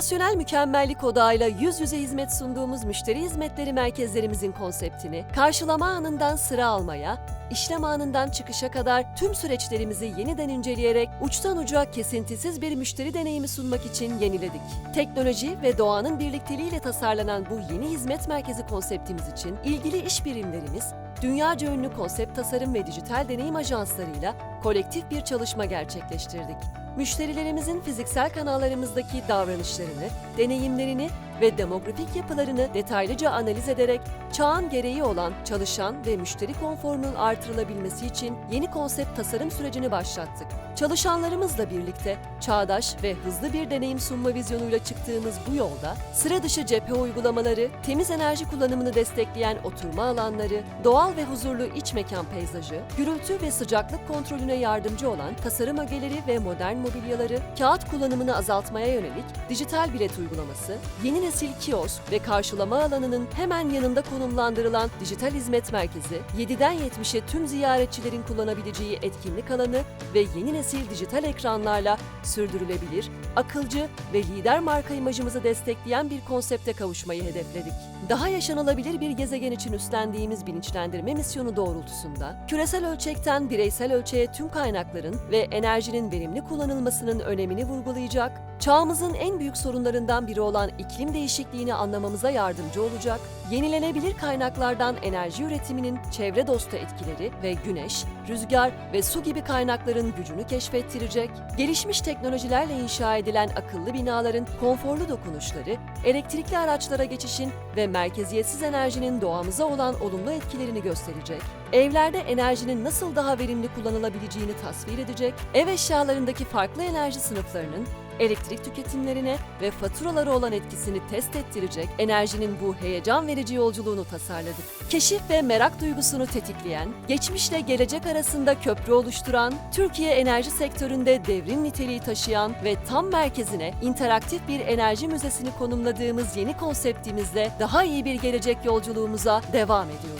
Operasyonel mükemmellik odağıyla yüz yüze hizmet sunduğumuz müşteri hizmetleri merkezlerimizin konseptini karşılama anından sıra almaya, işlem anından çıkışa kadar tüm süreçlerimizi yeniden inceleyerek uçtan uca kesintisiz bir müşteri deneyimi sunmak için yeniledik. Teknoloji ve doğanın birlikteliğiyle tasarlanan bu yeni hizmet merkezi konseptimiz için ilgili iş birimlerimiz, dünyaca ünlü konsept tasarım ve dijital deneyim ajanslarıyla kolektif bir çalışma gerçekleştirdik. Müşterilerimizin fiziksel kanallarımızdaki davranışlarını, deneyimlerini ve demografik yapılarını detaylıca analiz ederek çağın gereği olan çalışan ve müşteri konforunun artırılabilmesi için yeni konsept tasarım sürecini başlattık. Çalışanlarımızla birlikte çağdaş ve hızlı bir deneyim sunma vizyonuyla çıktığımız bu yolda sıra dışı cephe uygulamaları, temiz enerji kullanımını destekleyen oturma alanları, doğal ve huzurlu iç mekan peyzajı, gürültü ve sıcaklık kontrolüne yardımcı olan tasarım ögeleri ve modern mobilyaları, kağıt kullanımını azaltmaya yönelik dijital bilet uygulaması, yeni nesil kiosk ve karşılama alanının hemen yanında konumlandırılan dijital hizmet merkezi, 7'den 70'e tüm ziyaretçilerin kullanabileceği etkinlik alanı ve yeni nesil dijital ekranlarla sürdürülebilir, akılcı ve lider marka imajımızı destekleyen bir konsepte kavuşmayı hedefledik. Daha yaşanılabilir bir gezegen için üstlendiğimiz bilinçlendirme misyonu doğrultusunda, küresel ölçekten bireysel ölçeğe tüm kaynakların ve enerjinin verimli kullanılmasının önemini vurgulayacak, çağımızın en büyük sorunlarından biri olan iklim değişikliğini anlamamıza yardımcı olacak, yenilenebilir kaynaklardan enerji üretiminin çevre dostu etkileri ve güneş, rüzgar ve su gibi kaynakların gücünü keşfettirecek, gelişmiş teknolojilerle inşa edilen akıllı binaların konforlu dokunuşları, elektrikli araçlara geçişin ve merkeziyetsiz enerjinin doğamıza olan olumlu etkilerini gösterecek, evlerde enerjinin nasıl daha verimli kullanılabileceğini tasvir edecek, ev eşyalarındaki farklı enerji sınıflarının elektrik tüketimlerine ve faturalara olan etkisini test ettirecek enerjinin bu heyecan verici yolculuğunu tasarladık. Keşif ve merak duygusunu tetikleyen, geçmişle gelecek arasında köprü oluşturan, Türkiye enerji sektöründe devrim niteliği taşıyan ve tam merkezine interaktif bir enerji müzesini konumladığımız yeni konseptimizle daha iyi bir gelecek yolculuğumuza devam ediyoruz.